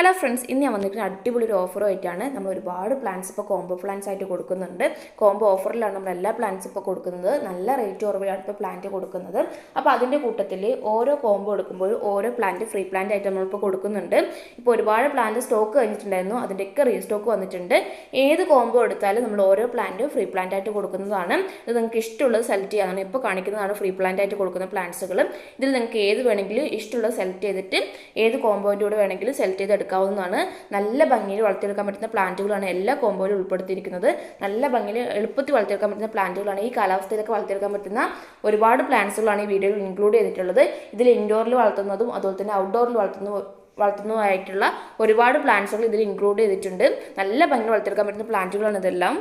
Hello friends ഇന്ന് ഞാൻ വന്നിട്ട് അടിപൊളി ഒരു ഓഫറുമായിട്ടാണ് നമ്മൾ ഒരുപാട് പ്ലാൻസ് ഇപ്പോൾ കോംബോ പ്ലാൻസ് ആയിട്ട് കൊടുക്കുന്നുണ്ട്. കോംബോ ഓഫറിലാണ് നമ്മൾ എല്ലാ പ്ലാൻസ് ഇപ്പോൾ കൊടുക്കുന്നത്. നല്ല റേറ്റ് കുറവിലാണ് ഇപ്പോൾ പ്ലാന്റ് കൊടുക്കുന്നത്. അപ്പോൾ അതിന്റെ കൂട്ടത്തിൽ ഓരോ കോംബോ എടുക്കുമ്പോൾ ഓരോ പ്ലാന്റ് ഫ്രീ പ്ലാന്റ് ആയിട്ട് നമ്മളിപ്പോൾ കൊടുക്കുന്നുണ്ട്. ഇപ്പോൾ ഒരുപാട് പ്ലാന്റ് സ്റ്റോക്ക് കഴിഞ്ഞിട്ടുണ്ടായിരുന്നു. അതിന്റെയൊക്കെ റീസ്റ്റോക്ക് വന്നിട്ടുണ്ട്. ഏത് കോംബോ എടുത്താലും നമ്മൾ ഓരോ പ്ലാന്റ് ഫ്രീ പ്ലാന്റ് ആയിട്ട് കൊടുക്കുന്നതാണ്. ഇത് നിങ്ങൾക്ക് ഇഷ്ടമുള്ളത് സെലക്ട് ചെയ്യാനാണ്. ഇപ്പോൾ കാണിക്കുന്നതാണ് ഫ്രീ പ്ലാന്റ് ആയിട്ട് കൊടുക്കുന്ന പ്ലാന്റ്സുകൾ ഇതിൽ നിങ്ങൾക്ക് ഏത് വേണമെങ്കിലും ഇഷ്ടമുള്ളത് സെലക്ട് ചെയ്തിട്ട് ഏത് കോമ്പോന്റെ കൂടെ വേണമെങ്കിലും സെലക്ട് ചെയ്ത് എടുക്കാവുന്നതാണ് നല്ല ഭംഗിയിൽ വളർത്തിയെടുക്കാൻ പറ്റുന്ന പ്ലാന്റുകളാണ് എല്ലാ കോമ്പോയിലും ഉൾപ്പെടുത്തിയിരിക്കുന്നത്. നല്ല ഭംഗിയിൽ എളുപ്പത്തിൽ വളർത്തിയെടുക്കാൻ പറ്റുന്ന പ്ലാന്റുകളാണ്. ഈ കാലാവസ്ഥയിലൊക്കെ വളർത്തിയെടുക്കാൻ പറ്റുന്ന ഒരുപാട് പ്ലാന്റ്സുകളാണ് ഈ വീഡിയോയിൽ ഇൻക്ലൂഡ് ചെയ്തിട്ടുള്ളത്. ഇതിൽ ഇൻഡോറിൽ വളർത്തുന്നതും അതുപോലെ തന്നെ ഔട്ട്ഡോറിൽ വളർത്തുന്ന വളർത്തുന്നതുമായിട്ടുള്ള ഒരുപാട് പ്ലാന്റ്സുകൾ ഇതിൽ ഇൻക്ലൂഡ് ചെയ്തിട്ടുണ്ട്. നല്ല ഭംഗി വളർത്തിയെടുക്കാൻ പറ്റുന്ന പ്ലാന്റുകളാണ് ഇതെല്ലാം.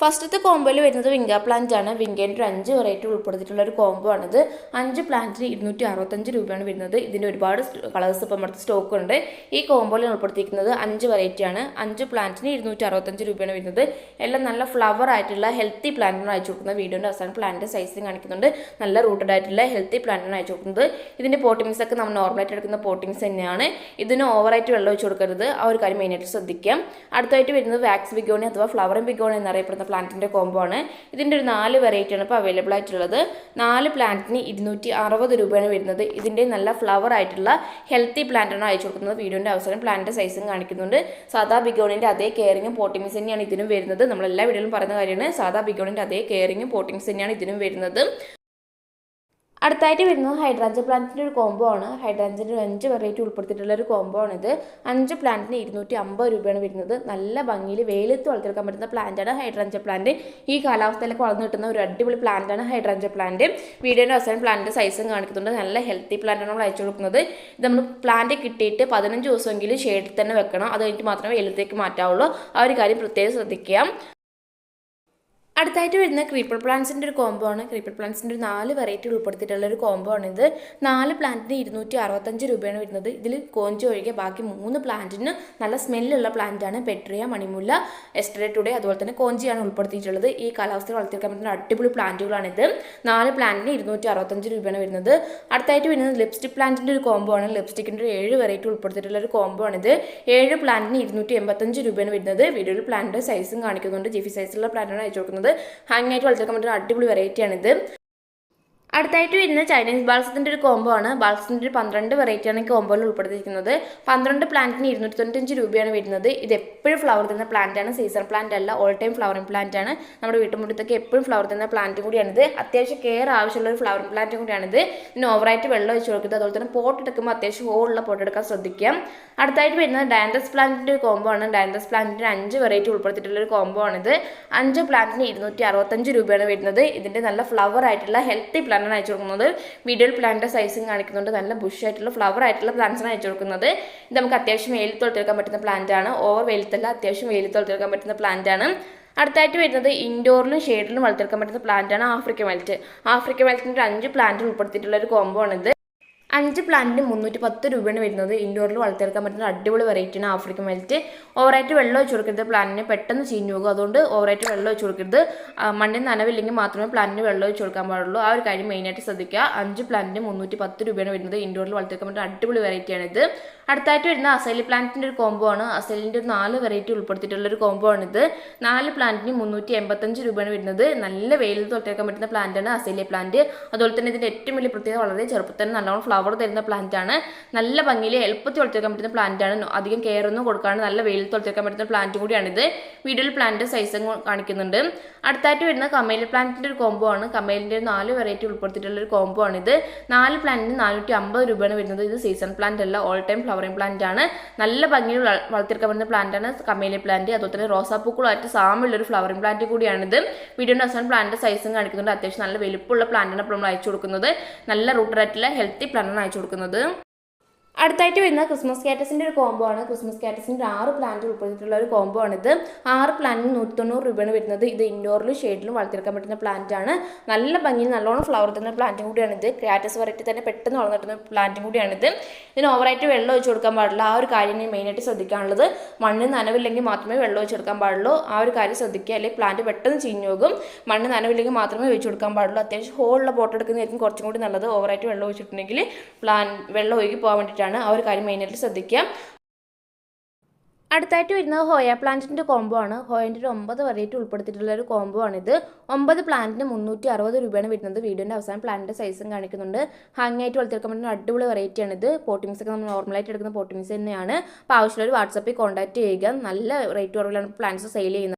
ഫസ്റ്റത്തെ കോംബോയിൽ വരുന്നത് വിങ്ക പ്ലാന്റ് ആണ്. വിങ്കേന്റെ ഒരു അഞ്ച് വെറൈറ്റി ഉൾപ്പെടുത്തിയിട്ടുള്ള ഒരു കോംബോ ആണിത്. അഞ്ച് പ്ലാന്റിന് ഇരുന്നൂറ്റി അറുപത്തഞ്ച് രൂപയാണ് വരുന്നത്. ഇതിന്റെ ഒരുപാട് കളേഴ്സ് ഇപ്പം നമ്മുടെ സ്റ്റോക്ക് ഉണ്ട്. ഈ കോംബോയിൽ ഉൾപ്പെടുത്തിയിരിക്കുന്നത് അഞ്ച് വെറൈറ്റി ആണ്. അഞ്ച് പ്ലാന്റിന് ഇരുന്നൂറ്റി അറുപത്തഞ്ച് രൂപയാണ് വരുന്നത്. എല്ലാം നല്ല ഫ്ലവർ ആയിട്ടുള്ള ഹെൽത്തി പ്ലാന്റാണ് അയച്ചു കൊടുക്കുന്നത്. വീഡിയോന്റെ അവസാനം പ്ലാന്റ് സൈസും കാണിക്കുന്നുണ്ട്. നല്ല റൂട്ടഡ് ആയിട്ടുള്ള ഹെൽത്തി പ്ലാന്റാണ് അയച്ചു കൊടുക്കുന്നത്. ഇതിന്റെ പോട്ടിങ്സ് ഒക്കെ നമ്മൾ നോർമലായിട്ട് എടുക്കുന്ന പോട്ടിങ്സ് തന്നെയാണ്. ഇതിന് ഓവറായിട്ട് വെള്ളം ഒഴിച്ചു കൊടുക്കരുത്. ആ ഒരു കാര്യം മെയിനായിട്ട് ശ്രദ്ധിക്കാം. അടുത്തായിട്ട് വരുന്നത് വാക്സ് ബിഗോണി അഥവാ ഫ്ലവറും ബിഗോണി എന്നറിയപ്പെടുന്ന പ്ലാന്റിന്റെ കോംബോ ആണ്. ഇതിന്റെ ഒരു നാല് വെറൈറ്റിയാണ് ഇപ്പോൾ അവൈലബിൾ ആയിട്ടുള്ളത്. നാല് പ്ലാന്റിന് ഇരുന്നൂറ്റി അറുപത് രൂപയാണ് വരുന്നത്. ഇതിന്റെ നല്ല ഫ്ലവർ ആയിട്ടുള്ള ഹെൽത്തി പ്ലാന്റാണ് അയച്ചു കൊടുക്കുന്നത്. വീഡിയോന്റെ അവസരം പ്ലാന്റിന്റെ സൈസും കാണിക്കുന്നുണ്ട്. സാധാ ബിഗോണിന്റെ അതേ കെയറിങ്ങും പോട്ടിങ്സ് തന്നെയാണ് ഇതിനും വരുന്നത്. നമ്മളെല്ലാ വീഡിയോയിലും പറയുന്ന കാര്യമാണ് സാധാ ബിഗോണിന്റെ അതേ കെയറിങ്ങും പോട്ടിങ്സ് തന്നെയാണ് ഇതിനും വരുന്നത്. അടുത്തായിട്ട് വരുന്നത് ഹൈഡ്രാഞ്ച പ്ലാന്റിന്റെ ഒരു കോംബോ ആണ്. ഹൈഡ്രാഞ്ചിന്റെ അഞ്ച് വെറൈറ്റി ഉൾപ്പെടുത്തിയിട്ടുള്ള ഒരു കോംബോ ആണിത്. അഞ്ച് പ്ലാന്റിന് ഇരുന്നൂറ്റി അമ്പത് രൂപയാണ് വരുന്നത്. നല്ല ഭംഗിയിൽ വെയിലത്ത് വളർത്തിയെടുക്കാൻ പറ്റുന്ന പ്ലാന്റാണ് ഹൈഡ്രാഞ്ച പ്ലാന്റ് ഈ കാലാവസ്ഥയിലൊക്കെ വളർന്നു കിട്ടുന്ന ഒരു അടിപൊളി പ്ലാന്റാണ് ഹൈഡ്രാഞ്ച പ്ലാന്റ് വീഡിയോയുടെ അവസാനം പ്ലാന്റിന്റെ സൈസും കാണിക്കുന്നുണ്ട്. നല്ല ഹെൽത്തി പ്ലാന്റാണ് നമ്മൾ അയച്ചു കൊടുക്കുന്നത്. ഇത് നമ്മൾ പ്ലാന്റ് കിട്ടിയിട്ട് പതിനഞ്ച് ദിവസമെങ്കിലും ഷെയ്ഡിൽ തന്നെ വെക്കണം. അത് കഴിഞ്ഞിട്ട് മാത്രമേ വെയിലത്തേക്ക് മാറ്റാവുള്ളൂ. ആ ഒരു കാര്യം പ്രത്യേകം ശ്രദ്ധിക്കുക. അടുത്തായിട്ട് വരുന്ന ക്രീപ്പർ പ്ലാന്റ്സിന്റെ ഒരു കോംബോ ആണ്. ക്രീപ്പർ പ്ലാന്റ്സിന്റെ ഒരു നാല് വെറൈറ്റി ഉൾപ്പെടുത്തിയിട്ടുള്ള ഒരു കോംബോ ആണ് ഇത്. നാല് പ്ലാന്റിന് ഇരുന്നൂറ്റി അറുപത്തഞ്ച് രൂപയാണ് വരുന്നത്. ഇതിൽ കോഞ്ചി ഒഴികെ ബാക്കി മൂന്ന് പ്ലാന്റിന് നല്ല സ്മെല്ലുള്ള പ്ലാന്റാണ് പെട്രിയ മണിമുല്ല എസ്റ്ററേ ടുഡേ അതുപോലെ തന്നെ കോഞ്ചിയാണ് ഉൾപ്പെടുത്തിയിട്ടുള്ളത്. ഈ കാലാവസ്ഥയിൽ വളർത്തിയെടുക്കാൻ പറ്റുന്ന അടിപൊളി പ്ലാന്റുകളാണിത് നാല് പ്ലാന്റിന് ഇരുന്നൂറ്റി അറുപത്തഞ്ച് രൂപയാണ് വരുന്നത്. അടുത്തായിട്ട് വരുന്നത് ലിപ്സ്റ്റിക് പ്ലാന്റിന്റെ ഒരു കോംബോ ആണ്. ലിപ്സ്റ്റിക്കിന്റെ ഒരു ഏഴ് വെറൈറ്റി ഉൾപ്പെടുത്തിയിട്ടുള്ള ഒരു കോംബോ ആണിത് ഏഴ് പ്ലാന്റിന് ഇരുന്നൂറ്റി എൺപത്തഞ്ച് രൂപയാണ് വരുന്നത്. വീഡിയോയിൽ പ്ലാന്റിന്റെ സൈസും കാണിക്കുന്നുണ്ട്. ജിഫി സൈസിലുള്ള പ്ലാന്റാണ് അയച്ചു കൊടുക്കുന്നത്. ഹാങ് ആയിട്ട് വളർത്തിയെടുക്കാൻ പറ്റുന്ന അടിപൊളി വെറൈറ്റിയാണിത് അടുത്തായിട്ട് വരുന്ന ചൈനീസ് ബാൾസത്തിന്റെ ഒരു കോംബോ ആണ്. ബാൾസത്തിന്റെ ഒരു പന്ത്രണ്ട് വെറൈറ്റിയാണ് കോംബോയിൽ ഉൾപ്പെടുത്തിയിരിക്കുന്നത്. പന്ത്രണ്ട് പ്ലാന്റിന് ഇരുന്നൂറ്റി തൊണ്ണൂറ്റഞ്ച് രൂപയാണ് വരുന്നത്. ഇത് എപ്പോഴും ഫ്ലവർ തരുന്ന പ്ലാന്റ് ആണ്. സീസൺ പ്ലാന്റ് അല്ല ഓൾ ടൈം ഫ്ലവറിംഗ് പ്ലാന്റ് ആണ്. നമ്മുടെ വീട്ടുമുറ്റത്തൊക്കെ എപ്പോഴും ഫ്ലവർ തരുന്ന പ്ലാന്റ് കൂടിയാണിത്. അത്യാവശ്യം കെയർ ആവശ്യമുള്ള ഒരു ഫ്ലവറിംഗ് പ്ലാന്റ് കൂടിയാണിത്. ഇതിന് ഓവറായിട്ട് വെള്ളം ഒഴിച്ച് കൊടുക്കുന്നത്. അതുപോലെ തന്നെ പോട്ട് എടുക്കുമ്പോൾ അത്യാവശ്യം ഹോളുള്ള പോട്ട് എടുക്കാൻ ശ്രദ്ധിക്കാം. അടുത്തായിട്ട് വരുന്നത് ഡാൻഡസ് പ്ലാന്റിന്റെ ഒരു കോംബോ ആണ്. ഡാൻഡസ് പ്ലാന്റിന്റെ അഞ്ച് വെറൈറ്റി ഉൾപ്പെടുത്തിയിട്ടുള്ള ഒരു കോംബോ ആണിത്. അഞ്ച് പ്ലാന്റിന് ഇരുന്നൂറ്റി അറുപത്തഞ്ച് രൂപയാണ് വരുന്നത്. ഇതിന്റെ നല്ല ഫ്ലവർ ആയിട്ടുള്ള ഹെൽത്തി പ്ലാന്റ് ആണ് അയച്ചു കൊടുക്കുന്നത്. വീഡിയോയിൽ പ്ലാന്റിന്റെ സൈസും കാണിക്കുന്നുണ്ട്. നല്ല ബുഷ് ആയിട്ടുള്ള ഫ്ലവർ ആയിട്ടുള്ള പ്ലാന്റ്സ് ആണ് അയച്ചു കൊടുക്കുന്നത്. ഇത് നമുക്ക് അത്യാവശ്യം വെയിൽ തൊളത്തെടുക്കാൻ പറ്റുന്ന പ്ലാന്റ് ആണ്. ഓവർ വെയിലത്തല്ല അത്യാവശ്യം വെയിൽ തൊളത്തെടുക്കാൻ പറ്റുന്ന പ്ലാന്റ് ആണ്. അടുത്തായിട്ട് വരുന്നത് ഇൻഡോറിലും ഷെയ്ഡിലും വളർത്തിയെടുക്കാൻ പറ്റുന്ന പ്ലാന്റ് ആണ് ആഫ്രിക്ക വെൽറ്റ് ആഫ്രിക്ക വെൽറ്റിന്റെ അഞ്ച് പ്ലാന്റ് ഉൾപ്പെടുത്തിയിട്ടുള്ള ഒരു കോംബോ ആണിത്. അഞ്ച് പ്ലാന്റിന് മുന്നൂറ്റി പത്ത് രൂപയാണ് വരുന്നത്. ഇൻഡോറിൽ വളർത്തിയെടുക്കാൻ പറ്റുന്ന അടിപൊളി വെറൈറ്റിയാണ് ആഫ്രിക്കൻ വെൽറ്റ് ഓവറായിട്ട് വെള്ളം ഒഴിച്ചു കൊടുക്കരുത്. പ്ലാന്റിന് പെട്ടെന്ന് ചീഞ്ഞു പോകും. അതുകൊണ്ട് ഓവറായിട്ട് വെള്ളം ഒഴിച്ചു കൊടുക്കരുത്. മണ്ണിൽ നനവില്ലെങ്കിൽ മാത്രമേ പ്ലാന്റിന് വെള്ളം ഒഴിച്ച് കൊടുക്കാൻ പാടുള്ളൂ. ആ ഒരു കാര്യം മെയിനായിട്ട് ശ്രദ്ധിക്കുക. അഞ്ച് പ്ലാന്റിന് മുന്നൂറ്റി പത്ത് രൂപയാണ് വരുന്നത്. ഇൻഡോറിൽ വളർത്തിയെടുക്കാൻ പറ്റുന്ന അടിപൊളി വെറൈറ്റിയാണിത് അടുത്തായിട്ട് വരുന്ന അസൈലി പ്ലാന്റിന്റെ ഒരു കോംബോ ആണ്. അസൈലിന്റെ ഒരു നാല് വെറൈറ്റി ഉൾപ്പെടുത്തിയിട്ടുള്ള ഒരു കോംബോ ആണിത് നാല് പ്ലാന്റിന് മുന്നൂറ്റി എൺപത്തഞ്ച് രൂപയാണ് വരുന്നത്. നല്ല വെയിലിൽ തൊട്ടേക്കാൻ പറ്റുന്ന പ്ലാന്റാണ് അസൈലി പ്ലാന്റ്. അതുപോലെ തന്നെ ഇതിന്റെ ഏറ്റവും വലിയ പ്രത്യേകത വളരെ ചെറുപ്പത്തിൽ നല്ലോണം ഫ്ലവർ തരുന്ന പ്ലാന്റ് ആണ്. നല്ല ഭംഗിയിൽ എളുപ്പത്തിൽ വളർത്തിയെടുക്കാൻ പറ്റുന്ന പ്ലാന്റ് ആണ്. അധികം കെയർ ഒന്നും കൊടുക്കാണ്ട് നല്ല വെയിൽ വളർത്തിയെടുക്കാൻ പറ്റുന്ന പ്ലാന്റ് കൂടിയാണിത്. വീഡിയോയിൽ പ്ലാന്റ് സൈസും കാണിക്കുന്നുണ്ട്. അടുത്തായിട്ട് വരുന്ന കമേൽ പ്ലാന്റിന്റെ ഒരു കോംബോ ആണ്. കമേലിന്റെ നാല് വെറൈറ്റി ഉൾപ്പെടുത്തിയിട്ടുള്ള ഒരു കോംബോ ആണിത്. നാല് പ്ലാന്റിന് നാനൂറ്റി അമ്പത് രൂപയാണ് വരുന്നത്. ഇത് സീസൺ പ്ലാന്റ് അല്ല ഓൾ ടൈം ഫ്ലവറിംഗ് പ്ലാന്റ് ആണ്. നല്ല ഭംഗിയിൽ വള- വളർത്തിയെടുക്കാൻ പറ്റുന്ന പ്ലാന്റ് ആണ് കമേലി പ്ലാന്റ് അതുപോലെ തന്നെ റോസാപ്പൂക്കളുമായിട്ട് സാമ്യമുള്ള ഒരു ഫ്ലവറിംഗ് പ്ലാന്റ് കൂടിയാണിത് വീഡിയോയുടെ അവസാനം പ്ലാന്റ് സൈസും കാണിക്കുന്നുണ്ട്. അത്യാവശ്യം നല്ല വലുപ്പമുള്ള പ്ലാന്റാണ് നമ്മൾ അയച്ചു കൊടുക്കുന്നത്. നല്ല റൂട്ടറായിട്ടുള്ള ഹെൽത്തി പ്ലാന്റാണ് അയച്ചു കൊടുക്കുന്നത്. അടുത്തായിട്ട് വരുന്ന ക്രിസ്മസ് കാറ്റസിന്റെ ഒരു കോംബോ ആണ്. ക്രിസ്മസ് കാറ്റസിന്റെ ആറ് പ്ലാന്റ് ഉൾപ്പെടുത്തിയിട്ടുള്ള ഒരു കോംബോ ആണിത്. ആറ് പ്ലാന്റിന് നൂറ്റി തൊണ്ണൂറ് രൂപയാണ് വരുന്നത്. ഇത് ഇൻഡോറിലും ഷെയ്ഡിലും വളർത്തിയെടുക്കാൻ പറ്റുന്ന പ്ലാന്റ് ആണ്. നല്ല ഭംഗിയിൽ നല്ലോണം ഫ്ലവർ തരുന്ന പ്ലാന്റും കൂടിയാണിത്. ക്രാറ്റസ് വെറൈറ്റി തന്നെ പെട്ടെന്ന് വളർന്നിട്ടുന്ന പ്ലാന്റും കൂടിയാണിത്. ഇതിന് ഓവറായിട്ട് വെള്ളം ഒഴിച്ച് കൊടുക്കാൻ പാടില്ല. ആ ഒരു കാര്യം മെയിനായിട്ട് ശ്രദ്ധിക്കാനുള്ളത്. മണ്ണ് നനവില്ലെങ്കിൽ മാത്രമേ വെള്ളം ഒഴിച്ച് കൊടുക്കാൻ പാടുള്ളൂ. ആ ഒരു കാര്യം ശ്രദ്ധിക്കുക. അല്ലെങ്കിൽ പ്ലാന്റ് പെട്ടെന്ന് ചീഞ്ഞു പോകും. മണ്ണ് നനവില്ലെങ്കിൽ മാത്രമേ ഒഴിച്ച് കൊടുക്കാൻ പാടുള്ളൂ. അത്യാവശ്യം ഹോളുള്ള പോട്ട് എടുക്കുന്നതായിരിക്കും കുറച്ചും കൂടി നല്ലത്. ഓവറായിട്ട് വെള്ളം ഒഴിച്ചിട്ടുണ്ടെങ്കിൽ പ്ലാൻ വെള്ളം ഒഴുകി പോകാൻ വേണ്ടിയിട്ടാണ് ആ ഒരു കാര്യം മെയിനായിട്ട് ശ്രദ്ധിക്കുക. അടുത്തായിട്ട് വരുന്നത് ഹോയ പ്ലാന്റിന്റെ കോംബോ ആണ്. ഹോയന്റെ ഒമ്പത് വെറൈറ്റി ഉൾപ്പെടുത്തിയിട്ടുള്ള ഒരു കോംബോ ആണിത്. ഒമ്പത് പ്ലാന്റിന് മുന്നൂറ്റി അറുപത് രൂപയാണ് വരുന്നത്. വീഡിയോന്റെ അവസാനം പ്ലാന്റിന്റെ സൈസും കാണിക്കുന്നുണ്ട്. ഹാങ് ആയിട്ട് വളർത്തിയെടുക്കാൻ പറ്റുന്ന അടിപൊളി വെറൈറ്റി ആണിത്. പോട്ടിങ്സ് ഒക്കെ നമ്മൾ നോർമലായിട്ട് എടുക്കുന്ന പോട്ടിങ്സ് തന്നെയാണ്. അപ്പോൾ ആവശ്യമുള്ളവർ വാട്സപ്പിൽ കോൺടാക്ട് ചെയ്യുക. നല്ല റേറ്റ് കുറവിലാണ് പ്ലാന്റ്സ് സെയിൽ ചെയ്യുന്നത്.